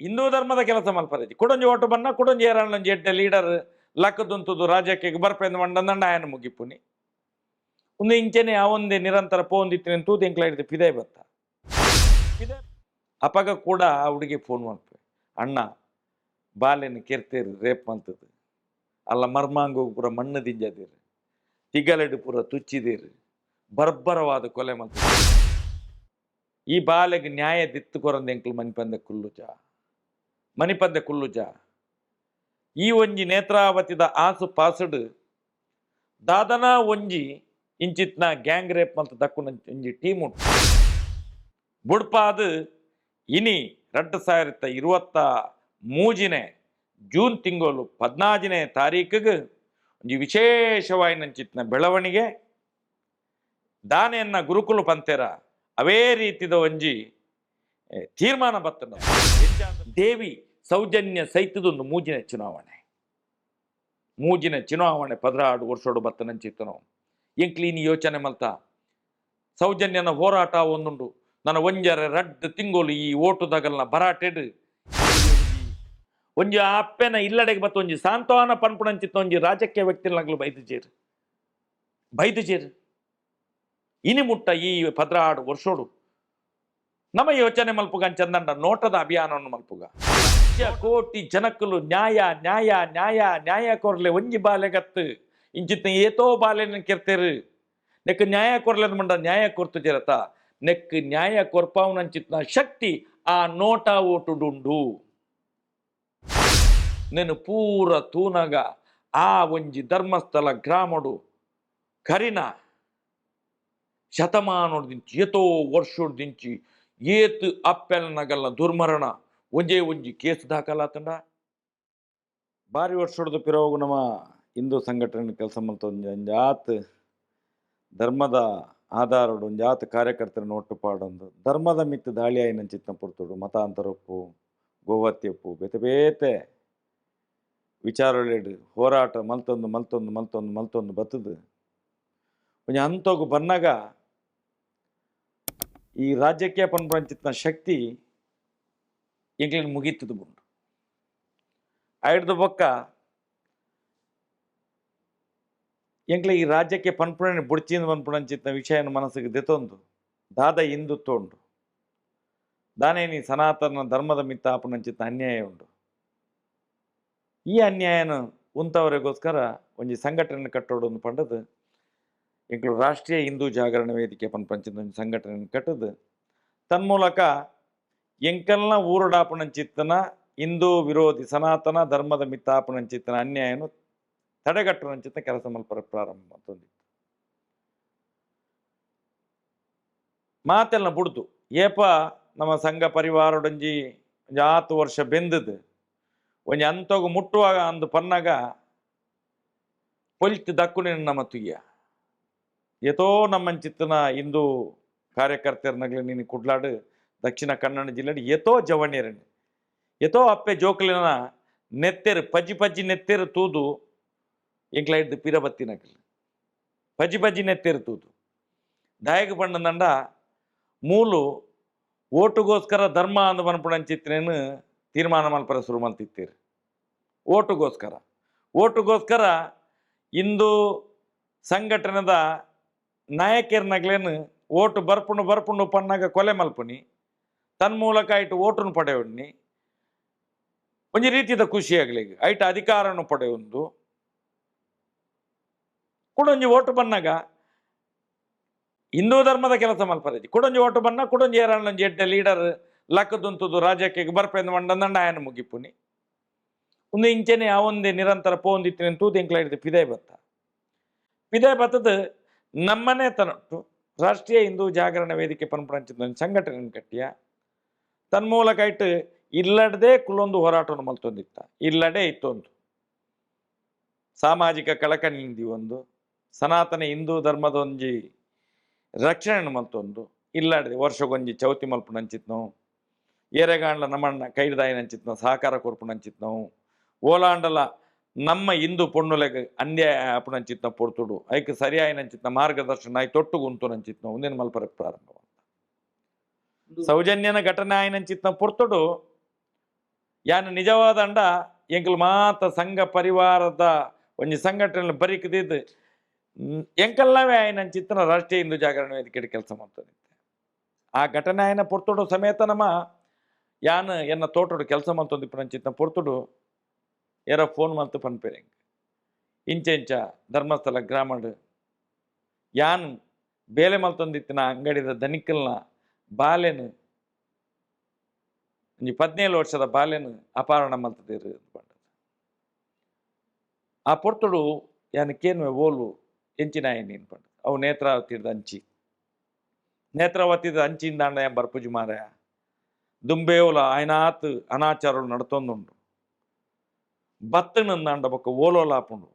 ಹಿಂದೂ ಧರ್ಮದ ಕೆಲಸ ಮಲ್ಪರೈತಿ ಕುಡಂಜಿ ಓಟು ಬನ್ನ ಕುಡೊಂಜಿ ಏರಾಣಂಜಿ ಜೆಡ್ಡೆ ಲೀಡರ್ ಲಕ್ಕದುಂತುದು ರಾಜ್ಯಕ್ಕೆ ಬರ್ಪೆಂದು ಮಂಡಂದಂಡ ಆಯನ ಮುಗಿಪುನಿ. ಒಂದು ಇಂಚೆನೆ ಅವೊಂದೇ ನಿರಂತರ ಪೋಂದಿತ್ತಿನ ತೂತು ಎಂಕ್ಲ ಹಿಡಿದು ಪಿದೆ ಬತ್ತ ಪಿದೆ ಅಪಗ ಕೂಡ ಆ ಹುಡುಗಿ ಫೋನ್ ಮಾಡ್ತೇವೆ ಅಣ್ಣ ಬಾಲೆನ ಕೆರ್ತೀರಿ, ರೇಪ್ ಮಂತದ್ದು ಅಲ್ಲ ಮರ್ಮಾಂಗು ಪೂರ ಮಣ್ಣು ದಿಂಜದಿರಿ ತಿಗಲೆಡು ಪೂರ ತುಚ್ಚಿದಿರಿ. ಬರ್ಬರವಾದ ಕೊಲೆ ಮಂತ ಈ ಬಾಲೆಗೆ ನ್ಯಾಯ ದಿತ್ತು ಕೊರಂದು ಎಂಕ್ಲು ಮನಿಪಂದೆ ಕುಲ್ಲುಜ ಮನಿಪಂದೆ ಕುಲ್ಲುಜ. ಈ ಒಂಜಿ ನೇತ್ರಾವತಿದ ಆಸು ಪಾಸುಡು, ದಾದನ ಒಂಜಿ ಇಂಚಿತ್ನ ಗ್ಯಾಂಗ್ ರೇಪ್ ಅಂತ ದಕ್ಕುನ ಒಂಜಿ ಟೀಮ್ ಉಂಟು. ಬುಡ್ಪಾದ ಇನಿ ಎರಡು ಸಾವಿರದ ಇರುವತ್ತ ಮೂಜಿನೆ ಜೂನ್ ತಿಂಗಳು ಪದ್ನಾಜನೇ ತಾರೀಕಿಗೆ ಒಂದು ವಿಶೇಷವಾಯಿನಂಚಿತ್ನ ಬೆಳವಣಿಗೆ. ದಾನೆಯನ್ನ ಗುರುಕುಲು ಪಂತೆರ ಅವೇ ರೀತಿದ ಒಂಜಿ ತೀರ್ಮಾನ ಬರ್ತದ ದೇವಿ ಸೌಜನ್ಯ ಸಹಿತದೊಂದು ಮೂಜಿನ ಚುನಾವಣೆ. ಮೂಜಿನ ಚುನಾವಣೆ ಪದರಾಡು ವರ್ಷೋಡು ಬತ್ತನಂಚಿತ್ತು ನಾವು ಎಂಕ್ಲೀನಿ ಯೋಚನೆ ಮಲ್ತ, ಸೌಜನ್ಯನ ಹೋರಾಟ ಒಂದುಂಡು. ನನ್ನ ಒಂಜರ ರಡ್ಡ್ ತಿಂಗೋಲು ಈ ಓಟುದಗಲ್ನ ಬರಾಟೆಡ್. ಒಂಜಿ ಅಪ್ಪೆನ ಇಲ್ಲಡೆಗೆ ಬತ್ತ ಒಂಜಿ ಸಾಂತ್ವನ ಪನ್ಪುಣಂಚಿತ್ತ ಒಂಜಿ ರಾಜಕೀಯ ವ್ಯಕ್ತಿಲಾಗ್ಲು ಬೈದುಜೇರು. ಬೈದುಜೇರು. ಇನಿ ಮುಟ್ಟ ಈ ಪದರಾಡು ವರ್ಷೋಡು ನಮ್ಮ ಯೋಚನೆ ಮಲ್ಪುಗ ಚಂದಂಡ, ನೋಟದ ಅಭಿಯಾನವನ್ನು ಮಲ್ಪುಗ. ಕೋಟಿ ಜನಕ್ಕಲು ನ್ಯಾಯ ನ್ಯಾಯ ನ್ಯಾಯ ನ್ಯಾಯ ಕೊರ್ಲೆ ಒಂಜಿ ಬಾಲೆಗತ್ತು ಇಂಚಿತ್ತ ಏತೋ ಬಾಲೆನ ಕೆರ್ತೇರು. ನೆಕ್ ನ್ಯಾಯ ಕೊರ್ಲೆದ ಮಂಡ ನ್ಯಾಯ ಕೊರ್ತು ಜರತ. ನೆಕ್ ನ್ಯಾಯ ಕೊರ್ಪಾವನಂಚಿತ್ನ ಶಕ್ತಿ ಆ ನೋಟ ಓಟುಡುಂಡು. ನೆನು ಪೂರ ತೂನಗ ಆ ಒಂಜಿ ಧರ್ಮಸ್ಥಳ ಗ್ರಾಮಡು. ಕರಿನ ಶತಮಾನೋಡ್ದಿಂಚಿ ಎತೋ ವರ್ಷೋಡ್ದಿಂಚಿ ಏತ್ ಅಪ್ಪೆಲ್ ನಗಲ್ನ ದುರ್ಮರಣ. ಒಂಜೇ ಒಂಜಿ ಕೇಸ್ ದಾಖಲಾತಂಡ. ಬಾರಿ ಹೊಡೆದು ಪಿರೋಗು ನಮ್ಮ ಹಿಂದೂ ಸಂಘಟನೆ ಕೆಲಸ ಮಲ್ತೊಂದು ಒಂಜಾತ್ ಧರ್ಮದ ಆಧಾರಡು ಒಂಜಾತ್ ಕಾರ್ಯಕರ್ತರ ಒಟ್ಟು ಪಾಡೊಂದು. ಧರ್ಮದ ಮಿತ್ತು ದಾಳಿ ಆಯ್ನಂಚಿತ್ನ ಪುರ್ತುಡು ಮತಾಂತರಪ್ಪು, ಗೋಹತ್ಯಪ್ಪು, ಬೇತೆ ಬೇತೆ ವಿಚಾರೊಳೆಡು ಹೋರಾಟ ಮಲ್ತೊಂದು ಮಲ್ತೊಂದು ಮಲ್ತೊಂದು ಮಲ್ತೊಂದು ಬತ್ತದು. ಒಂಜಿ ಅಂತೋಗು ಬನ್ನಗ ಈ ರಾಜ್ಯಕ್ಕೆ ಪನ್ಪಂಚಿತ್ನ ಶಕ್ತಿ ಎಂಗ್ಲಿಂಗ್ ಮುಗೀತದು ಬಂಡು ಐಡ್ದು ಬೊಕ್ಕ ಎಂಕ್ಲೆ ಈ ರಾಜ್ಯಕ್ಕೆ ಪನ್ಪುಣ ಬುಡ್ಚಿಂದ ಪನ್ಪುಣಂಚಿತ್ನ ವಿಷಯನ ಮನಸ್ಸಿಗೆ ದೆತೊಂದು ದಾದ ಹಿಂದುತ್ವ ತೋಂಡು. ದಾನೇನಿ ಸನಾತನ ಧರ್ಮದ ಮಿತ್ತ ಆಪುಣಂಚಿತ್ನ ಅನ್ಯಾಯ ಉಂಡು. ಈ ಅನ್ಯಾಯನ ಉಂತವರಿಗೋಸ್ಕರ ಒಂಜಿ ಸಂಘಟನೆ ಕಟ್ಟೋಡೊಂದು ಪಂಡದು ಎಂಕ್ಲು ರಾಷ್ಟ್ರೀಯ ಹಿಂದೂ ಜಾಗರಣ ವೇದಿಕೆ ಪನ್ಪಂಚಿನ ಒಂಜಿ ಸಂಘಟನೆ ಕಟ್ಟದು ತನ್ಮೂಲಕ ಎಂಕಲ್ನ ಚಿತ್ತನ, ಹಿಂದೂ ವಿರೋಧಿ ಸನಾತನ ಧರ್ಮದ ಮಿತ್ತಾಪುಣಂಚಿತ್ತನ ಅನ್ಯಾಯನು ತಡೆಗಟ್ಟುವಂಚಿತ್ತ ಕೆಲಸ ಮಲ್ಪರ ಪ್ರಾರಂಭ ಮತ್ತೊಂದಿತ್ತು ಮಾತೆಲ್ಲ ಬುಡ್ದು, ಏಪ, ನಮ್ಮ ಸಂಘ ಪರಿವಾರಡೊಂಜಿ ಒಂಜಿ ಆತು ವರ್ಷ ಬೆಂದದು. ಒಂಜಿ ಅಂತೋಗ ಮುಟ್ಟುವಾಗ ಅಂದು ಪನ್ನಗ ಪೊಲ್ತು ದಕ್ಕುನಿನ ನಮ್ಮ ತುಯ್ಯ ಏತೋ ನಮ್ಮಂಚಿತ್ತನ ಹಿಂದೂ ಕಾರ್ಯಕರ್ತರನ್ನಾಗಲಿ ನೀನು ಕುಡ್ಲಾಡು ದಕ್ಷಿಣ ಕನ್ನಡ ಜಿಲ್ಲೆಡ್ ಯಥೋ ಜವಣ್ಯರನ್ ಯಥೋ ಅಪ್ಪೆ ಜೋಕ್ಲಿನ ನೆತ್ತೆರು, ಪಜ್ಜಿ ಪಜ್ಜಿ ನೆತ್ತೆರು ತೂದು ಎಂಕ್ಲ ಹಿಡ್ದು ಪಿರಬತ್ತಿನಗ್ಲಿ. ಪಜ್ಜಿ ಪಜ್ಜಿ ನೆತ್ತೆರು ತೂದು. ದಾಯಕ ಬಣ್ಣದಂಡ ಮೂಲು ಓಟುಗೋಸ್ಕರ ಧರ್ಮ ಅಂದು ಪನ್ಪುಣಂಚಿತ್ತನೇನು ತೀರ್ಮಾನ ಮಲ್ಪರ ಶುರು ಮಲ್ತಿತ್ತೀರಿ ಓಟುಗೋಸ್ಕರ. ಓಟುಗೋಸ್ಕರ ಇಂದು ಸಂಘಟನೆದ ನಾಯಕಿಯರ್ನಗ್ಲೇನು ಓಟು ಬರ್ಪುಂಡು ಬರ್ಪುಂಡು ಪನ್ನಾಗ ಕೊಲೆ ಮಲ್ಪುನಿ ತನ್ಮೂಲಕ ಐಟು ಓಟುನು ಪಡೆಯುಣ್ಣಿ. ಒಂಜಿ ರೀತಿದ ಖುಷಿ ಆಗ್ಲಿಗೆ ಐಟ ಅಧಿಕಾರನು ಪಡೆಯೊಂದು ಕುಡೊಂಜಿ ಓಟು ಬನ್ನಾಗ ಹಿಂದೂ ಧರ್ಮದ ಕೆಲಸ ಮಲ್ಪರೈತಿ ಕುಡೊಂಜಿ ಓಟು ಬನ್ನ ಕುಡೊಂಜಿ ಏರಾಣಂಜಿ ಎಡ್ಡೆ ಲೀಡರ್ ಲಕ್ಕದುಂತುದು ರಾಜ್ಯಕ್ಕೆ ಬರ್ಪೆಂದು ಮಂಡಂದಂಡ ಆಯನ ಮುಗಿಪುನಿ. ಒಂದು ಇಂಚೆನೆ ಅವೊಂದೇ ನಿರಂತರ ಪೋಂದಿತ್ತಿನ ತೂತು ಎಂಕ್ಲ ಹಿಡಿದು ಪಿದೆ ಬತ್ತ. ಪಿದೇ ಬತ್ತದ ನಮ್ಮನೆ ತನಟ್ಟು ರಾಷ್ಟ್ರೀಯ ಹಿಂದೂ ಜಾಗರಣ ವೇದಿಕೆ ಪನ್ಪಂಚಿತ ಸಂಘಟನೆ ಕಟ್ಟಿಯ. ತನ್ಮೂಲಕ ಇಟ್ಟು ಇಲ್ಲಡದೆ ಕುಲೊಂದು ಹೋರಾಟವನ್ನು ಮಲ್ತೊಂದಿತ್ತ. ಇಲ್ಲಡೆ ಇತ್ತೊಂದು. ಸಾಮಾಜಿಕ ಕಳಕಳಿಂದಿ ಒಂದು. ಸನಾತನ ಹಿಂದೂ ಧರ್ಮದ ಒಂಜಿ ರಕ್ಷಣೆ ಮಲ್ತೊಂದು. ಇಲ್ಲಡೆ ವರ್ಷಗೊಂಜಿ ಚೌತಿ ಮಲ್ಪುನಂಚಿತ್ನವು ಏರೆಗಾಂಡ್ಲ ನಮ್ಮಣ್ಣ ಕೈಡ್ದಾಯಿನಂಚಿತ್ನ ಸಹಕಾರ ಕೊರ್ಪುನಂಚಿತ್ನವು ಓಲಾಂಡಲ ನಮ್ಮ ಹಿಂದೂ ಪೊಣ್ಣುಲೆಗ್ ಅನ್ಯಾಯ ಆಪುನಂಚಿತ್ನ ಪೊರ್ತುಡು ಐಕ್ ಸರಿಯಾಯಿನಂಚಿತ್ನ ಮಾರ್ಗದರ್ಶನ ಆಯ್ ತೊಟ್ಟು ಗುಂತು ನಂಚಿತ್ನ ಒಂದಿನ ಮಲ್ಪರ ಪ್ರಾರಂಭ ಸೌಜನ್ಯನ ಘಟನೆ ಆಯ್ನಂಚಿತ್ನ ಪೊರ್ತುಡು ಯಾನ್ ನಿಜವಾದ ಅಂಡ ಎಂಕಲ್ ಮಾತ ಸಂಘ ಪರಿವಾರದ ಒಂಜಿ ಸಂಘಟನೆ ಬರಿಕದಿದ್ದು ಎಂಕಲ್ಲವೇ ఆయన ಚಿತ್ರ ರಾಷ್ಟ್ರೀಯ ಹಿಂದೂ ಜಾಗರಣ ವೇದಿಕೆ ಕೆಲಸ ಮಾಡ್ತದೆ ಆ ಘಟನೆ ఆయన ಪೊರ್ತುಡು ಸಮೇತ ನಮ್ಮ ಯಾನ್ ಎನ್ನ ತೋಟಡು ಕೆಲಸ ಮಾಡ್ತೊಂದು ఇప్పుడు ಚಿತ್ತ ಪೊರ್ತುಡು ಏರ ಫೋನ್ ಮಲ್ತು ಪನ್ಪೇರಿಂಗ್ ಇಂಚ ಇಂಚ ಧರ್ಮಸ್ಥಳ ಗ್ರಾಮಡ್. ಯಾನ್ ಬೇಲೆ ಮಲ್ತೊಂದಿತ್ತಿನ ಅಂಗಡಿದ ಧನಿಕಲ್ನ ಬಾಲೆನು ಒಂಜಿ ಪದ್ನೇಳು ವರ್ಷದ ಬಾಲೆನು ಅಪಹರಣ ಮಲ್ತದೇರು ಪಂಡ ಆ ಪೊರ್ತುಡು ಯಾನ್ ವೋಲು ಓಲು ನಿನ್ ಪಂಡ ಅವು ನೇತ್ರಾವತಿದ ಅಂಚಿ. ನೇತ್ರಾವತಿದ ಅಂಚಿಂದಾಂಡ ಬರ್ಪುಜಿ ಮಾರಾಯ. ದುಂಬೇವುಲ ಆಯ್ನಾತ್ ಅನಾಚಾರಗಳು ನಡ್ತೊಂದುಂಡು ಬತ್ತನಂದ ಅಂಡ ಓಲೋಲ ಓಲೋಲಾಪುಂಡು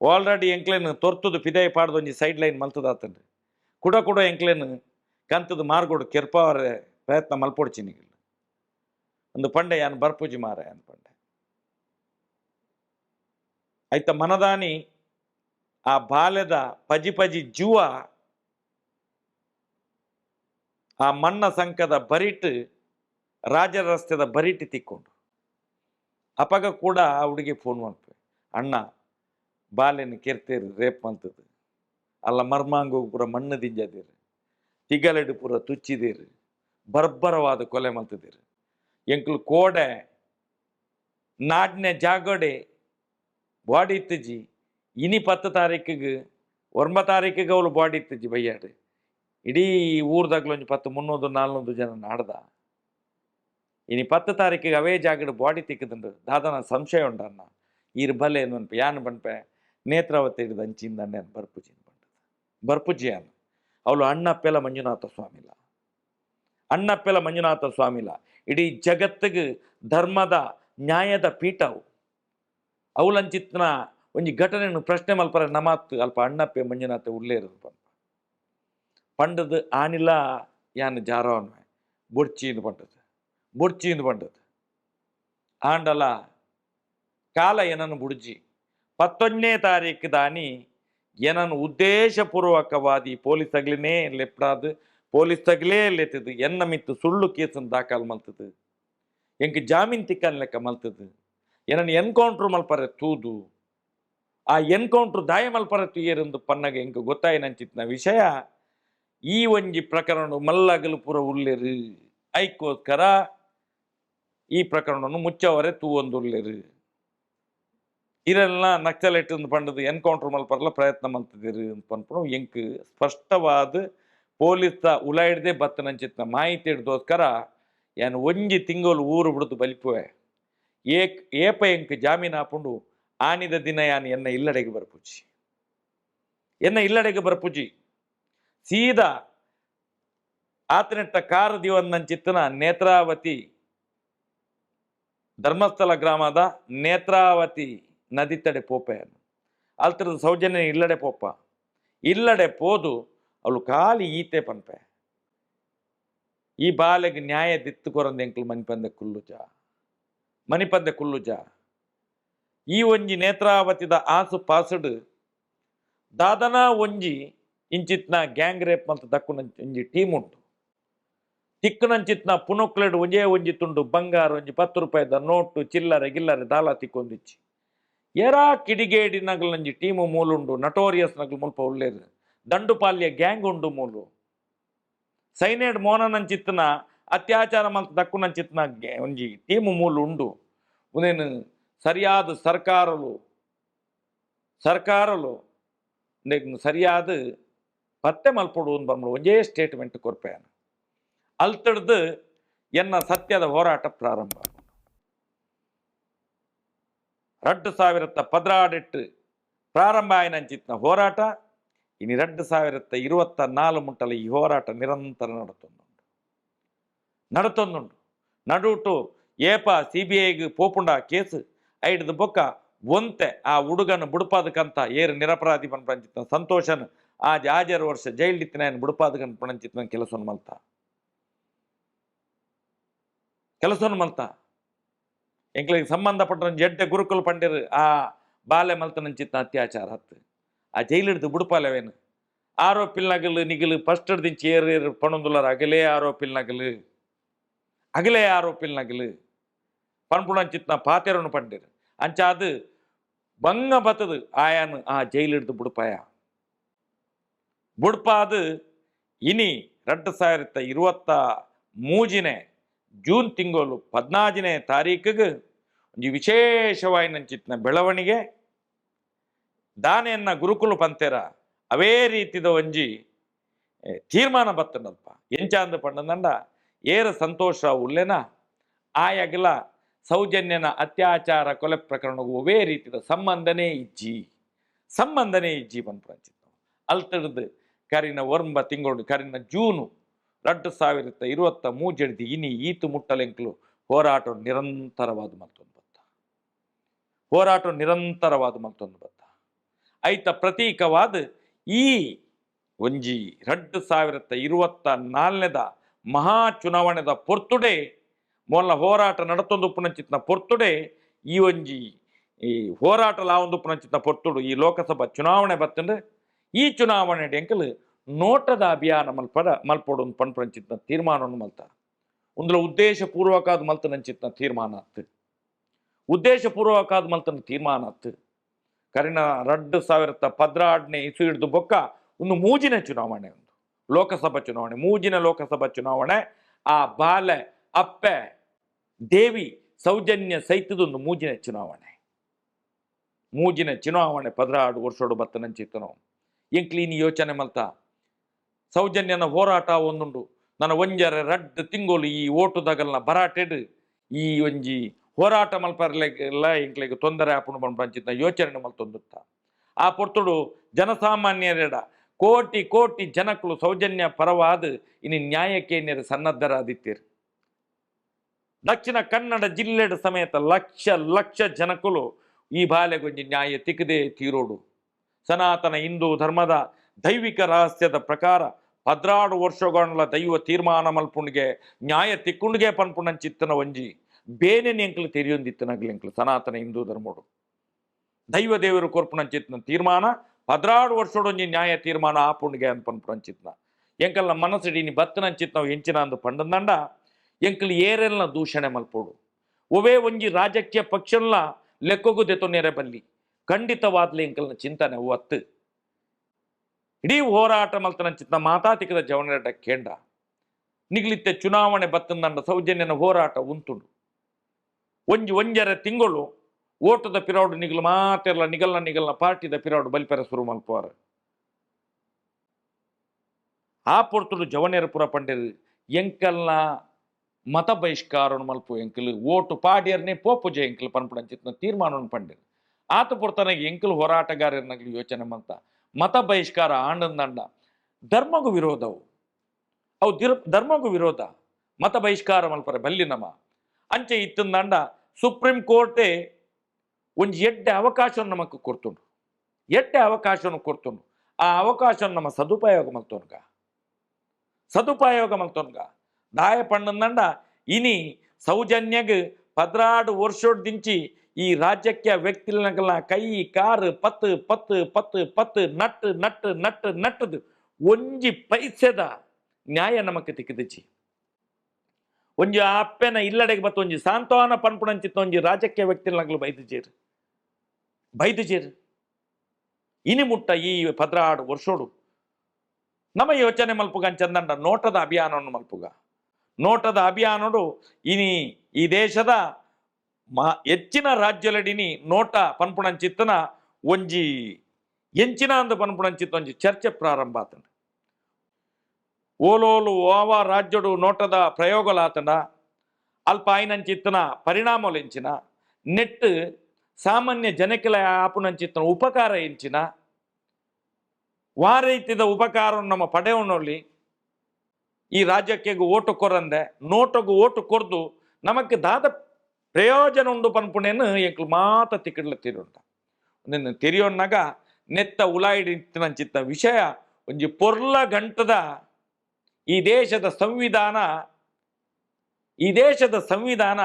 ಆಲ್ರೆಡಿ ಎಂಕ್ಲೆನ್ ತೊರ್ತುದು ಪಿದಾಯಿ ಪಾಡ್ದು ಒಂಜಿ ಸೈಡ್ ಲೈನ್ ಮಲ್ತದಾತಂಡ್ರಿ ಕುಡ ಕುಡ ಎಂಕ್ಲೆನ್ ಕಂತದ ಮಾರ್ಗೋಡು ಕೆರ್ಪಾವರೆ ಪ್ರಯತ್ನ ಮಲ್ಪೊಡ್ಚಿನಿಗಿಲ್ಲ ಒಂದು ಪಂಡೆ ಯಾನ್ ಬರ್ಪೂಜಿ ಮಾರಾಯ ಅಂದ ಪಂಡೆ. ಐತ ಮನದಾನಿ ಆ ಬಾಲ್ಯದ ಪಜಿ ಪಜಿ ಜೀವ ಆ ಮಣ್ಣ ಸಂಕದ ಬರಿಟ್ ರಾಜ ರಸ್ತೆದ ಬರಿಟ್ ತಿಕ್ಕೊಂಡು. ಅಪಗ ಕೂಡ ಆ ಹುಡುಗಿ ಫೋನ್ ಮಾಡ್ತೇವೆ ಅಣ್ಣ, ಬಾಲ್ಯನ ಕೆರ್ತೇರು, ರೇಪ್ ಮಂತದ್ದು ಅಲ್ಲ, ಮರ್ಮಾಂಗು ಪೂರ ಮಣ್ಣು ದಿಂಜದಿರು. ತಿಗಲೆಡು ಪೂರ ತುಚ್ಚಿದಿರು. ಬರ್ಬರವಾದ ಕೊಲೆ ಮಂತದಿರು ಎಂಕ್ಲು ಕೋಡೆ, ನಾಡ್ನೆ ಜಾಗೋಡೆ, ಬಾಡಿ ಇತ್ತಜಿ. ಇನಿ ಪತ್ತು ತಾರೀಕಿಗೆ ಒಂಬ ತಾರೀಕಿಗೆ ಅವಳು ಬಾಡಿ ಇತ್ತಜಿ ಬಯ್ಯಾಡು ಇಡೀ ಊರ್ದಾಗ್ಲು ಒಂಜಿ ಪತ್ತು ಮುನ್ನೂರು, ನಾಲ್ನೂರು ಜನ ನಾಡ್ದ. ಇನಿ ಪತ್ತು ತಾರೀಕಿಗೆ ಅವೇ ಜಾಗಡ್ ಬಾಡಿ ತಿಕ್ಕದಂಡು ದಾದನ ಸಂಶಯ ಉಂಡನ್ನ ಇರ್ಬಲೆ ಏನು ಅನ್ಪ, ಯಾನ್ ಬನ್ಪೆ ನೇತ್ರಾವತಿ ಹಿಡಿದ ಅಂಚಿಂದ ಅಣ್ಣನ್ ಬರ್ಪುಜಿನ್ ಬಂಡದ. ಬರ್ಪುಜಿ ಅನ್ನ ಅವಳು ಅಣ್ಣಪ್ಪೆಲ ಮಂಜುನಾಥ ಸ್ವಾಮಿಲ ಅಣ್ಣಪ್ಪೆಲ ಮಂಜುನಾಥ ಸ್ವಾಮಿಲ ಇಡೀ ಜಗತ್ತಿಗೆ ಧರ್ಮದ ನ್ಯಾಯದ ಪೀಠ ಪೀಠವು ಅವಲಂಚಿತ್ನ ಒಂದು ಘಟನೆಯನ್ನು ಪ್ರಶ್ನೆ ಮಲ್ಪರ ನಮಾತ್ ಅಲ್ಪ ಅಣ್ಣಪ್ಪೆ ಮಂಜುನಾಥ ಇರೋದು ಪಂಪ ಪಂಡದು ಆನಿಲ ಯಾನ್ ಜಾರವನ್ವೆ ಬೊಡ್ಚಿಂದು ಪಂಡದು. ಬೊಡ್ಚಿಂದು ಪಂಡದು ಆಂಡಲ, ಕಾಲ ಏನನ್ನು ಬುಡ್ಜಿ. ಪತ್ತೊಂದನೇ ತಾರೀಕು ದಾನಿ ಏನನ್ನು ಉದ್ದೇಶಪೂರ್ವಕವಾದಿ ಪೊಲೀಸ್ ತಗ್ಲಿನೇ ಲೆಪ್ಡಾದು ಪೊಲೀಸ್ ತಗ್ಲೇ ಲೆತ್ತದು, ಎನ್ನ ಮಿತ್ತು ಸುಳ್ಳು ಕೇಸನ್ನು ದಾಖಲು ಮಲ್ತದು. ಎಂಕ್ ಜಾಮೀನ್ ತಿಕ್ಕನ್ ಲೆಕ್ಕ ಮಲ್ತದು. ಏನನ್ನು ಎನ್ಕೌಂಟ್ರ್ ಮಲ್ಪರೆ ತೂದು. ಆ ಎನ್ಕೌಂಟ್ರ್ ದಾಯ ಮಲ್ಪರೆ ತುಯ್ಯರೆಂದು ಪನ್ನಗ ಎಂಕ್ ಗೊತ್ತಾಯಿನಂಚಿತ್ನ ವಿಷಯ, ಈ ಒಂಜಿ ಪ್ರಕರಣ ಮಲ್ಲಗಲು ಪುರ ಉಳ್ಳೆರು ಐಕೋಸ್ಕರ ಈ ಪ್ರಕರಣವನ್ನು ಮುಚ್ಚವರೆ ತೂವೊಂದುಲ್ಲೆರು ಇರೆಲ್ಲ, ನಕ್ಸಲೈಟ್ ಪಂಡದು ಎನ್ಕೌಂಟರ್ ಮಲ್ಪರ್ಲ ಪ್ರಯತ್ನ ಮಲ್ತಿದ್ದೀರಿ ಅಂತ ಪನ್ಪುನು ಎಂಕ್ ಸ್ಪಷ್ಟವಾದ ಪೊಲೀಸ್ ಉಲಾಯಿಡ್ದೆ ಬತ್ತನಂಚಿತ್ನ ಮಾಹಿತಿ ಹಿಡ್ದೋಸ್ಕರ ಯಾನ್ ಒಂಜಿ ತಿಂಗಳು ಊರು ಬಿಡ್ದು ಬಲಿಪುವೆ. ಏಕ್, ಏಪ ಎಂಕ್ ಜಾಮೀನು ಹಾಪುಂಡು ಆನಿದ ದಿನ ಯಾನ್ ಎನ್ನ ಇಲ್ಲಡೆಗೆ ಬರ್ಪುಜಿ. ಎನ್ನ ಇಲ್ಲಡೆಗೆ ಬರ್ಪುಜಿ. ಸೀದಾ ಆತನೆಟ್ಟ ಕಾರು ದಿವನ್ನಂಚಿತ್ತನ ನೇತ್ರಾವತಿ ಧರ್ಮಸ್ಥಳ ಗ್ರಾಮದ ನೇತ್ರಾವತಿ ನದಿ ತಡೆ ಪೋಪೆಯನ್ನು ಅಲ್ತರದ ಸೌಜನ್ಯ ಇಲ್ಲಡೆ ಪೋಪ. ಇಲ್ಲಡೆ ಪೋದು ಅವಳು ಖಾಲಿ ಈತೆ ಪನ್ಪೆ. ಈ ಬಾಲೆಗೆ ನ್ಯಾಯ ದಿತ್ತು ಕೊರಂದ ಎಂಕ್ಲು ಮಣಿಪಂದೆ ಕುಲ್ಲುಜ. ಮಣಿಪಂದೆ ಕುಲ್ಲುಜ. ಈ ಒಂಜಿ ನೇತ್ರಾವತಿದ ಆಸು ಪಾಸುಡು ದಾದನ ಒಂಜಿ ಇಂಚಿತ್ನ ಗ್ಯಾಂಗ್ ರೇಪ್ ಅಂತ ದಕ್ಕುನ ಒಂಜಿ ಟೀಮ್ ಉಂಟು. ತಿಕ್ಕುನಂಚಿತ್ನ ಪುನೊಕ್ಲೆಡ್ ಒಂಜೇ ಒಂಜಿ ತುಂಡು ಬಂಗಾರ ಒಂಜಿ ಪತ್ತು ರೂಪಾಯಿದ ನೋಟು ಚಿಲ್ಲರೆ ಗಿಲ್ಲರೆ ದಾಲ ತಿಕ್ಕೊಂದಿಚ್ಚಿ ಎರಾ ಕಿಡಿಗೇಡಿ ನಗಲ್ ನಂಜಿ ಟೀಮು ಮೂಲುಂಡು ನಟೋರಿಯಸ್ ನಗಲ್ ಮುಲ್ಪ ಉಳ್ಳೇರು ದಂಡುಪಾಲ್ಯ ಗ್ಯಾಂಗ್ ಉಂಡು ಮೂಲು ಸೈನೇಡ್ ಮೋನನಂಚಿತ್ನ ಅತ್ಯಾಚಾರ ಮಂತ್ ದಕ್ಕುನಂಚಿತ್ನ ಗ್ಯಾ- ಒಂಜಿ ಟೀಮು ಮೂಲು ಉಂಡು ಉನೇನು ಸರಿಯಾದ ಸರ್ಕಾರಲು ಸರ್ಕಾರಲು ಉಂದೆಗ್ ಸರಿಯಾದ ಪತ್ತೆ ಮಲ್ಪೊಡು ಅಂತ ಬಂದ್ಬಿಡು ಒಂದೇ ಸ್ಟೇಟ್ಮೆಂಟ್ ಕೊರ್ಪೆಯನು ಅಲ್ತಡ್ದು ಎನ್ನ ಸತ್ಯದ ಹೋರಾಟ ಪ್ರಾರಂಭ. ರಡ್ಡು ಸಾವಿರತ್ತ ಪದ್ರಾಡೆಟ್ಟು ಪ್ರಾರಂಭ ಆಯ್ನಂಚಿತ್ನ ಹೋರಾಟ, ಇನಿ ರಡ್ಡು ಸಾವಿರತ್ತ ಇರುವತ್ತ ನಾಲು ಮುಟ್ಟಲ ಈ ಹೋರಾಟ ನಿರಂತರ ನಡತೊಂದುಂಡು ನಡತೊಂದುಂಡು ನಡುಟು ಏಪ ಸಿ ಬಿ ಐಗೆ ಪೋಪುಂಡ ಕೇಸು, ಐಡ್ದು ಬೊಕ್ಕ ಒಂತೆ ಆ ಹುಡುಗನ ಬುಡುಪಾದಕ್ಕಂತ ಏರು ನಿರಪರಾಧಿ ಪಣಪಂಚಿತ್ತ ಸಂತೋಷನ್ ಆ ಆಜಾರು ವರ್ಷ ಜೈಲಿತ್ತಿನ ಬುಡುಪಾದಕನ್ ಪಣಂಚಿತ್ನ ಕೆಲಸ ಮಲ್ತ. ಕೆಲಸವನ್ನು ಮಲ್ತ. ಎಂಕ್ಲಿಗೆ ಸಂಬಂಧಪಟ್ಟ ಜಡ್ಡೆ ಗುರುಕುಲ ಪಂಡಿರು ಆ ಬಾಲೆ ಮಲ್ತನಂಚಿತ್ನ ಅತ್ಯಾಚಾರ ಹತ್ತು. ಆ ಜೈಲಿಡ್ದು ಬುಡುಪಾಲವೇನು ಆರೋಪಿಲ್ ನಗಲು, ನಿಗಲು ಫಸ್ಟ್ ಹಿಡ್ದಿಂಚಿ ಏರು ಏರು ಪಣೊಂದುಲರ ಅಗಲೇ ಆರೋಪಿಲ್ ನಗಲು. ಅಗಲೇ ಆರೋಪಿಲ್ ನಗಲು. ಪನ್ಪುಣಂಚಿತ್ನ ಪಾತೆರನು ಪಂಡಿರು. ಅಂಚ ಅದು ಬಂಗ ಬತ್ತದು ಆಯಾನು ಆ ಜೈಲು ಹಿಡ್ದು ಬುಡ್ಪಾಯ. ಬುಡ್ಪಾದು ಇನಿ ಎರಡು ಸಾವಿರದ ಇರುವತ್ತ ಮೂಜಿನೇ ಜೂನ್ ತಿಂಗಳು ಪದ್ನಾಜನೇ ತಾರೀಕಿಗೆ ಒಂದು ವಿಶೇಷವಾಯಿನಂಚಿತ್ನ ಬೆಳವಣಿಗೆ. ದಾನೆಯನ್ನ ಗುರುಕುಲ ಪಂತೆರ ಅವೇ ರೀತಿದ ಒಂಜಿ ತೀರ್ಮಾನ ಬತ್ತನಲ್ಪ ಎಂಚಾಂದ ಪಂಡದಂಡ ಏರ ಸಂತೋಷ ಉಲ್ಲೆನ, ಆಯಾಗಿಲ್ಲ ಸೌಜನ್ಯನ ಅತ್ಯಾಚಾರ ಕೊಲೆ ಪ್ರಕರಣಗೂ ಒವೇ ರೀತಿಯ ಸಂಬಂಧನೇ ಇಜ್ಜಿ. ಸಂಬಂಧನೇ ಇಜ್ಜಿ ಪನ್ಪಂಚಿತ್ತು ಅಲ್ತಡ್ದು ಕರಿನ ಒರ್ಂಬ ತಿಂಗಳು, ಕರಿನ ಜೂನು ಎರಡು ಸಾವಿರತ್ತ ಇರುವತ್ತ ಮೂಜಡ್ದು ಇನಿ ಈತು ಮುಟ್ಟಲೆಂಕ್ಲು ಹೋರಾಟ ನಿರಂತರವಾದ ಮಲ್ತೊಂದು ಬತ್ತ. ಹೋರಾಟ ನಿರಂತರವಾದ ಮಲ್ತೊಂದು ಬತ್ತ. ಐತ ಪ್ರತೀಕವಾದ ಈ ಒಂಜಿ ರಡ್ಡು ಸಾವಿರತ್ತ ಇರುವತ್ತ ನಾಲ್ನೆದ ಮಹಾ ಚುನಾವಣೆದ ಪೊರ್ತುಡೆ ಮೊಲ್ಲ ಹೋರಾಟ ನಡತೊಂದು ಉಪ್ಪುನಂಚಿತ್ನ ಪೊರ್ತುಡೆ, ಈ ಒಂಜಿ ಈ ಹೋರಾಟ ಲಾವೊಂದು ಉಪ್ಪುನಂಚಿತ್ನ ಪೊರ್ತುಡು ಈ ಲೋಕಸಭಾ ಚುನಾವಣೆ ಬತ್ತಂದ್ರೆ ಈ ಚುನಾವಣೆ ಎಂಕಲ್ ನೋಟದ ಅಭಿಯಾನ ಮಲ್ಪದ ಮಲ್ಪೋಡು ಪನ್ಪಂಚಿತ್ನ ತೀರ್ಮಾನವನ್ನು ಮಲ್ತ. ಒಂದುಲ ಉದ್ದೇಶಪೂರ್ವಕಾದ ಮಲ್ತನಂಚಿತ್ನ ತೀರ್ಮಾನ ಅತ್ತು ಉದ್ದೇಶಪೂರ್ವಕಾದ ಮಲ್ತನ ತೀರ್ಮಾನ ಅತ್ತು ಕರಿನ ರಡ್ಡು ಸಾವಿರದ ಪದ್ರಾಡ್ನೆ ಇಸು ಹಿಡಿದು ಬೊಕ್ಕ ಒಂದು ಮೂಜಿನ ಚುನಾವಣೆ ಒಂದು. ಲೋಕಸಭಾ ಚುನಾವಣೆ, ಮೂಜಿನ ಲೋಕಸಭಾ ಚುನಾವಣೆ, ಆ ಬಾಲೆ, ಅಪ್ಪೆ, ದೇವಿ ಸೌಜನ್ಯ ಸಹಿತದೊಂದು ಮೂಜಿನ ಚುನಾವಣೆ. ಮೂಜಿನ ಚುನಾವಣೆ ಪದ್ರಾಡು ವರ್ಷೋಡು ಬತ್ತನಂಚಿತ್ತನು ಕ್ಲೀನ್ ಯೋಚನೆ ಮಲ್ತ? ಸೌಜನ್ಯನ ಹೋರಾಟ ಒಂದುಂಡು ನನ್ನ ಒಂಜರ ರಡ್ಡ್ ತಿಂಗೋಲು ಈ ಓಟುದಗಲ್ನ ಬರಾಟೆಡ್ ಈ ಒಂಜಿ ಹೋರಾಟ ಮಲ್ಪರ್ಲೆಲ್ಲ ಇಂಕ್ಲೆಗೆ ತೊಂದರೆ ಆಪುಂಡು ಪಂಚಿತ್ತ ಯೋಚನೆ ಮಲ್ತೊಂದುತ್ತ. ಆ ಪೊರ್ತುಡು ಜನಸಾಮಾನ್ಯರೆಡ ಕೋಟಿ ಕೋಟಿ ಜನಕ್ಕಳು ಸೌಜನ್ಯ ಪರವಾದ ಇನ್ನು ನ್ಯಾಯಕ್ಕೆ ನೆರೆ ಸನ್ನದ್ಧರಾದಿತ್ತೀರು. ದಕ್ಷಿಣ ಕನ್ನಡ ಜಿಲ್ಲೆಡ ಸಮೇತ ಲಕ್ಷ ಲಕ್ಷ ಜನಕ್ಕಳು ಈ ಬಾಲೆಗೊಂಜಿ ನ್ಯಾಯ ತಿಕ್ಕದೆ ತೀರೋಡು. ಸನಾತನ ಹಿಂದೂ ಧರ್ಮದ ದೈವಿಕ ರಹಸ್ಯದ ಪ್ರಕಾರ ಭದ್ರಾಡು ವರ್ಷಗಳ ದೈವ ತೀರ್ಮಾನ ಮಲ್ಪುಣ್ಗೆ, ನ್ಯಾಯ ತಿಕ್ಕುಂಡ್ಗೆ ಪನ್ಪುಣಂಚಿತ್ತನ ಒಂಜಿ, ಬೇನೆ ಎಂಕ್ಲು ತೆರಿಯೊಂದಿತ್ತನಗ್ಲಿ ಸನಾತನ ಹಿಂದೂ ಧರ್ಮಡು. ದೈವ ದೇವರು ಕೊರ್ಪುಣಂಚಿತ್ನ ತೀರ್ಮಾನ, ಹದಿನಾರು ವರ್ಷದೊಂಜಿ ನ್ಯಾಯ ತೀರ್ಮಾನ ಆಪುಂಡ್ಗೆ ಅಂತ ಪನ್ಪುಣಂಚಿತ್ನ ಎಂಕಲ್ನ ಮನಸ್ಸಿಡಿ ನೀ ಬತ್ತನಂಚಿತ್ ನಾವು ಹೆಂಚಿನ ಅಂದು ಪಂಡಂದಂಡ ಎಂಕಲ್ ಏರೆಲ್ಲ ದೂಷಣೆ ಮಲ್ಪೋಡು. ಒವೇ ಒಂಜಿ ರಾಜಕೀಯ ಪಕ್ಷಲ್ಲ ಲೆಕ್ಕೊಗು ದೆತೊನ್ನೆರೆ ಬಲ್ಲಿ, ಖಂಡಿತವಾದ್ಲಿ ಎಂಕಲ್ನ ಚಿಂತನೆ ಒತ್ತು. ಇಡೀ ಹೋರಾಟ ಮಲ್ತನಂಚಿತ್ನ ಮಾತಾತಿಕದ ಜವನರೆಡ್ಡ ಕೇಂದ್ರ ನಿಗ್ಲಿತ್ತೆ ಚುನಾವಣೆ ಬತ್ತಂದ ಸೌಜನ್ಯನ ಹೋರಾಟ ಉಂತುಂಡು. ಒಂಜಿ ಒಂಜರ ತಿಂಗಳು ಓಟದ ಪಿರಾಡು ನಿಗಲು ಮಾತೆಲ್ಲ ನಿಗಲ್ನ ನಿಗಲ್ನ ಪಾರ್ಟಿದ ಪಿರಾಡು ಬಲ್ಪೆರ ಶುರು ಮಲ್ಪುವಾರ. ಆ ಪೊರ್ತುಡು ಜವನೇರ ಪುರ ಪಂಡಿರು ಎಂಕಲ್ನ ಮತ ಬಹಿಷ್ಕಾರವನ್ನು ಮಲ್ಪು ಎಂಕಲ್, ಓಟು ಪಾಡಿಯರ್ನೇ ಪೋಪುಜೆ ಎಂಕಲು ಪನ್ಪುಡಂಚಿತ್ನ ತೀರ್ಮಾನವನ್ನು ಪಂಡಿರು. ಆತ ಪೊರ್ತನಾಗಿ ಎಂಕಲ್ ಹೋರಾಟಗಾರರನ್ನಾಗಲಿ ಯೋಚನೆ ಮಲ್ತ ಮತ ಬಹಿಷ್ಕಾರ ಆಂಡಂದಂಡ ಧರ್ಮಗೂ ವಿರೋಧವು ಅವು ದಿರ್ ಧರ್ಮಗೂ ವಿರೋಧ ಮತ ಬಹಿಷ್ಕಾರ ಮಲ್ಪರೆ ಬಲ್ಲಿ ನಮ ಅಂಚೆ ಇತ್ತಂದಂಡ ಸುಪ್ರೀಂ ಕೋರ್ಟೇ ಒಂಜಿ ಎಡ್ಡೆ ಅವಕಾಶವನ್ನು ನಮಕ್ ಕೊಡ್ತುಂಡು ಎಡ್ಡೆ ಅವಕಾಶವನ್ನು ಕೊಡ್ತುಂಡು ಆ ಅವಕಾಶವನ್ನು ನಮ್ಮ ಸದುಪಯೋಗ ಮಲ್ತೋನ್ಗ ಸದುಪಯೋಗ ಮಲ್ತೋನ್ಗ ದಾಯ ಪಣ್ಣಂದಂಡ ಇನಿ ಸೌಜನ್ಯಗ್ ಪದ್ರಾಡು ವರ್ಷೋಡ್ ದಿಂಚಿ ಈ ರಾಜ್ಯಕ್ಕೆ ವ್ಯಕ್ತಿಗಳನ್ನ ಕೈ, ಕಾರು ಪತ್ತು ಪತ್ತು ಪತ್ತು ಪತ್ತು ನಟ್ ನಟ್ ನಟ್ ನಟ್ಟದು ಒಂಜಿ ಪೈಸೆದ ನ್ಯಾಯ ನಮಕ್ ತಿಕ್ಕಿದಿಚ್ಚಿ ಒಂಜಿ ಅಪ್ಪೆನ ಇಲ್ಲಡೆಗೆ ಬತ್ತು, ಒಂಜಿ ಸಾಂತ್ವನ ಪನ್ಪುಣಂಚಿತ್ತು ಒಂಜಿ ರಾಜಕೀಯ ವ್ಯಕ್ತಿಗಳಾಗ್ಲು ಬೈದಿಜೇರು. ಬೈದಿಜೇರು. ಇನಿ ಮುಟ್ಟ ಈ ಪದ್ರಾಡು ವರ್ಷೋಡು. ನಮ್ಮ ಯೋಚನೆ ಮಲ್ಪುಗ ಚಂದಂಡ ನೋಟದ ಅಭಿಯಾನವನ್ನು ಮಲ್ಪುಗ. ನೋಟದ ಅಭಿಯಾನಡು ಇನಿ ಈ ದೇಶದ ಮಾ ಹೆಚ್ಚಿನ ರಾಜ್ಯಲಡಿನಿ ನೋಟ ಪನ್ಪುಣಂಚಿತ್ತನ ಒಂಜಿ, ಎಂಚಿನ ಅಂದು ಪನ್ಪುಣಂಚಿತ್ತ ಒಂಜಿ ಚರ್ಚೆ ಪ್ರಾರಂಭ ಆತಂಡ. ಓಲೋಲು ಓವ ರಾಜ್ಯಡು ನೋಟದ ಪ್ರಯೋಗಲಾತಂಡ ಅಲ್ಪ ಆಯ್ನಂಚಿತ್ತನ ಪರಿಣಾಮಲೆಂಚಿನ ನೆಟ್ ಸಾಮಾನ್ಯ ಜನಕ್ಕೆಲ ಆಪುನಂಚಿತ್ತನ ಉಪಕಾರ ಎಂಚಿನ, ವಾರೈತಿದ ಉಪಕಾರ ನಮ್ಮ ಪಡೆಯೋಣಲ್ಲಿ ಈ ರಾಜ್ಯಕ್ಕೆ ಓಟು ಕೊರಂದೆ, ನೋಟಗೂ ಓಟು ಕೊರ್ದು ನಮಗೆ ದಾದ ಪ್ರಯೋಜನ ಉಂಡು ಪನ್ಪುಣೆನು ಎಂಕ್ಲು ಮಾತ ತಿಕ್ಕಿಡ್ಲ ತಿರುಂಟ. ಒಂದಿನ ತಿರಿಯೋನ್ನಾಗ ನೆತ್ತ ಉಲಾಯಿಡಿತ್ತಿನಂಚಿತ್ತ ವಿಷಯ ಒಂಜಿ ಪೊರ್ಲ ಗಂಟದ ಈ ದೇಶದ ಸಂವಿಧಾನ, ಈ ದೇಶದ ಸಂವಿಧಾನ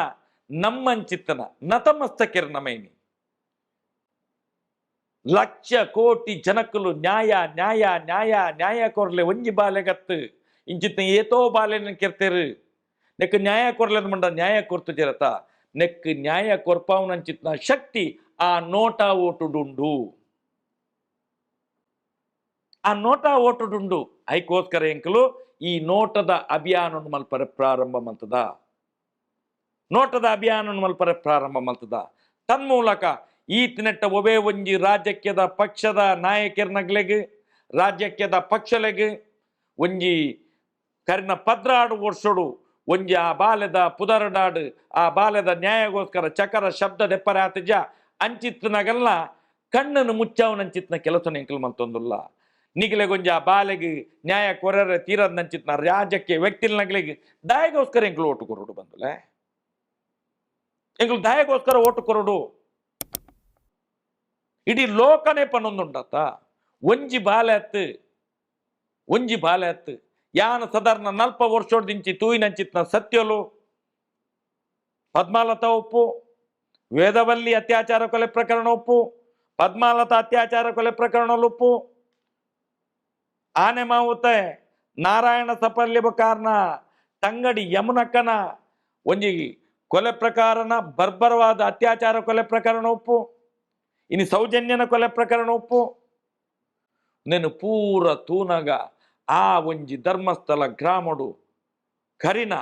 ನಮ್ಮಂಚಿತ್ತನ ನತಮಸ್ತಕಿರ ನಮೈನಿ ಲಕ್ಷ ಕೋಟಿ ಜನಕಲು ನ್ಯಾಯ ನ್ಯಾಯ ನ್ಯಾಯ ನ್ಯಾಯ ಕೊರ್ಲೆ ಒಂಜಿ ಬಾಲೆಗತ್ತು ಇಂಚಿತ್ತ ಏತೋ ಬಾಲೆನ ಕೆರ್ತೇರು. ನೆಕ್ಕ ನ್ಯಾಯ ಕೊರ್ಲೆದ ಮಂಡ ನ್ಯಾಯ ಕೊರ್ತು ಜರತ. ನೆಕ್ ನ್ಯಾಯ ಕೊರ್ಪಾವನಂಚಿತ್ನ ಶಕ್ತಿ ಆ ನೋಟ ಓಟುಡುಂಡು. ಆ ನೋಟ ಓಟುಡುಂಡು. ಐಕೋಸ್ಕರ ಎಂಕಲು ಈ ನೋಟದ ಅಭಿಯಾನ ಮಲ್ಪರ ಪ್ರಾರಂಭ ಮಂತದ ನೋಟದ ಅಭಿಯಾನವನ್ನು ಮಲ್ಪರ ಪ್ರಾರಂಭ ಮಂತದ ತನ್ಮೂಲಕ ಈತಿನೆಟ್ಟ ಒಬೇ ಒಂಜಿ ರಾಜಕೀಯದ ಪಕ್ಷದ ನಾಯಕರನಗ್ಲೆಗೆ ರಾಜಕೀಯದ ಪಕ್ಷಲೆಗೆ, ಒಂಜಿ ಕರಿನ ಪದ್ರಾಡು ವರ್ಷಡು ಒಂಜಿ ಆ ಬಾಲ್ಯದ ಪುದರಡಾಡು ಆ ಬಾಲ್ಯದ ನ್ಯಾಯಗೋಸ್ಕರ ಚಕರ ಶಬ್ದ ದೆಪ್ಪರೆ ಆತಜ ಅಂಚಿತ್ತನಗಲ್ಲ ಕಣ್ಣನ್ನು ಮುಚ್ಚಾವನಂಚಿತ್ನ ಕೆಲಸ ನೆಂಕಲ್ ಮಂತೊಂದುಲ್ಲ. ನಿಗಲೆಗೊಂಜ ಆ ಬಾಲೆಗೆ ನ್ಯಾಯ ಕೊರರೆ ರಾಜಕ್ಕೆ ರಾಜ್ಯಕ್ಕೆ ವ್ಯಕ್ತಿಲ್ನಗ್ಲಿಗೆ ದಾಯಗೋಸ್ಕರ ಎಂಕಲು ಓಟು ಕೊರಡು ಬಂದುಲೆ? ಎಂಕಲು ದಾಯಗೋಸ್ಕರ ಓಟು ಕೊರಡು? ಇಡೀ ಲೋಕನೇ ಪನ್ನೊಂದುಂಡತ್ತ ಒಂಜಿ ಬಾಲೆ ಅತ್ತು ಒಂಜಿ ಬಾಲೆ ಅತ್ತು ಯಾನ ಸದರ್ನ ನಲ್ಪ ವರ್ಷೋಡ್ದಿಂಚಿ ತೂಯಿನಂಚಿತ್ನ ಸತ್ಯಲು. ಪದ್ಮಾಲತ ಉಪ್ಪು ವೇದವಲ್ಲಿ ಅತ್ಯಾಚಾರ ಕೊಲೆ ಪ್ರಕರಣ ಉಪ್ಪು ಪದ್ಮಾಲತ ಅತ್ಯಾಚಾರ ಕೊಲೆ ಪ್ರಕರಣ ಉಪ್ಪು ಆನೆ ಮಾವುತೆ, ನಾರಾಯಣ ಸಫಲ್ಯ ಕಾರಣ ತಂಗಡಿ ಯಮುನಕ್ಕನ, ಒಂಜಿ ಕೊಲೆ ಪ್ರಕರಣ ಬರ್ಬರವಾದ ಅತ್ಯಾಚಾರ ಕೊಲೆ ಪ್ರಕರಣ ಉಪ್ಪು ಇನ್ನು ಸೌಜನ್ಯನ ಕೊಲೆ ಪ್ರಕರಣ ಉಪ್ಪು ನೆನು ಪೂರ ತೂನಗ ಆ ಒಂಜಿ ಧರ್ಮಸ್ಥಳ ಗ್ರಾಮಡು ಕರಿನ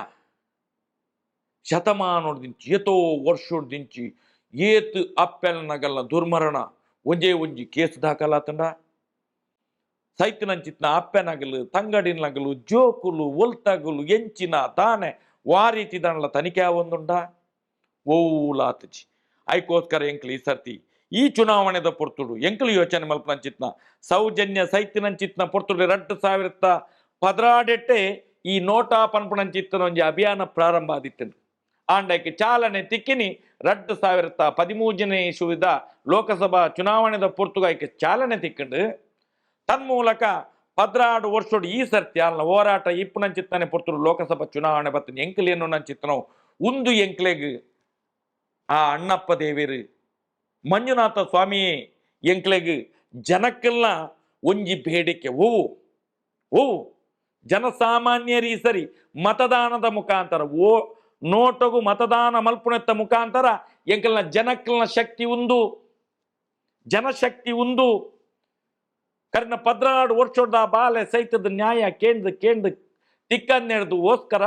ಶತಮಾನೋಡ್ದಿಂಚಿ ಏತೋ ವರ್ಷೋಡ್ದಿಂಚಿ ಏತು ಅಪ್ಪೆಲ್ನಗಲ್ಲ ದುರ್ಮರಣ ಒಂಜೇ ಒಂಜಿ ಕೇಸ್ ದಾಖಲಾತಂಡ. ಸೈತಿನಂಚಿತ್ನ ಅಪ್ಪೆನಗಲು ತಂಗಡಿನಗಲು ಜೋಕುಲು, ಒಲ್ತಗಲು, ಎಂಚಿನ ತಾನೆ ವಾರೀತಿ ದಂಡ್ಲ ತನಿಖೆ ಒಂದುಂಡ ಓಲಾತಜಿ ಐಕೋಸ್ಕರ ಎಂಕ್ಲಿ ಸರ್ತಿ ಈ ಚುನಾವಣೆದ ಪೊರ್ತುಡು. ಎಂಕಲು ಯೋಚನೆ ಮಲ್ಪನಂಚಿತ್ನ ಸೌಜನ್ಯ ಸೈತಿನಂಚಿತ್ನ ಪೊರ್ತುಡು. ರಡ್ಡು ಸಾವಿರತ್ತ ಪದ್ರಾಡೆಟ್ಟೆ ಈ ನೋಟಾ ಪನ್ಪುಣಂಚಿತ್ತನ ಒಂಜಿ ಅಭಿಯಾನ ಪ್ರಾರಂಭ ಆದಿತ್ತನು. ಆಂಡಕ್ಕೆ ಚಾಲನೆ ತಿಕ್ಕಿನಿ ರಡ್ಡು ಸಾವಿರತ್ತ ಪದಿಮೂಜನೇ ಇಸುವಿದ ಲೋಕಸಭಾ ಚುನಾವಣೆದ ಪೊರ್ತುಗಾಯ್ಕೆ ಚಾಲನೆ ತಿಕ್ಕಂಡು. ತನ್ಮೂಲಕ ಪದ್ರಾಡು ವರ್ಷೋಡು ಈ ಸರ್ತಿ ಅಲ್ಲ ಹೋರಾಟ ಇಪ್ಪುನಂಚಿತ್ತನೆ ಪೊರ್ತುಡು ಲೋಕಸಭಾ ಚುನಾವಣೆ ಬತ್ತನ. ಎಂಕಲೇನು ನಂಚಿತ್ತನೋ ಉಂದು ಎಂಕ್ಲೆಗ್ ಆ ಅಣ್ಣಪ್ಪ ದೇವೇರು ಮಂಜುನಾಥ ಸ್ವಾಮಿ ಎಂಕ್ಲೆಗೆ ಜನಕ್ಕೆಲ್ಲ ಒಂಜಿ ಬೇಡಿಕೆ. ಓ ಓವು ಜನಸಾಮಾನ್ಯರಿ ಸರಿ, ಮತದಾನದ ಮುಖಾಂತರ. ಓ, ನೋಟಗು ಮತದಾನ ಮಲ್ಪುಣೆತ್ತ ಮುಖಾಂತರ ಎಂಕಲ್ನ ಜನಕ್ಕಲ್ನ ಶಕ್ತಿ ಉಂದು, ಜನಶಕ್ತಿ ಉಂದು. ಕರ್ನ ಪದ್ರಾಡು ವರ್ಷದ ಬಾಲೆ ಸಹಿತದ ನ್ಯಾಯ ಕೇಂದ್ರ ಕೇಂದ್ರ ತಿಕ್ಕನ್ನೆಡ್ದು ಓಸ್ಕರ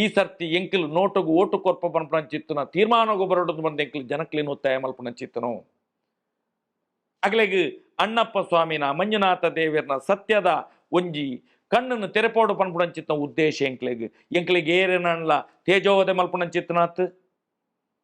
ಈ ಸರ್ತಿ ಎಂಕಿಲು ನೋಟಗು ಓಟು ಕೊರ್ಪ ಪನ್ಪಂಚಿತ್ತನ ತೀರ್ಮಾನಗು ಬರೋದು ಬಂದ ಎಂಕಿಲು ಜನಕ್ಲೇನು ಒತ್ತಾಯ ಮಲ್ಪನಂಚಿತ್ತನು ಅಗ್ಲೆಗ್ ಅಣ್ಣಪ್ಪ ಸ್ವಾಮಿನ, ಮಂಜುನಾಥ ದೇವಿಯರ್ನ ಸತ್ಯದ ಒಂಜಿ ಕಣ್ಣನ್ನು ತೆರೆಪೋಡು ಪನ್ಪುಣಂಚಿತ್ತನ ಉದ್ದೇಶ ಎಂಕ್ಲೆಗ್. ಎಂಕ್ಲೆಗ್ ಏರೇನಲ್ಲ ತೇಜೋವದೆ ಮಲ್ಪುಣಂಚಿತ್ತನಾತ್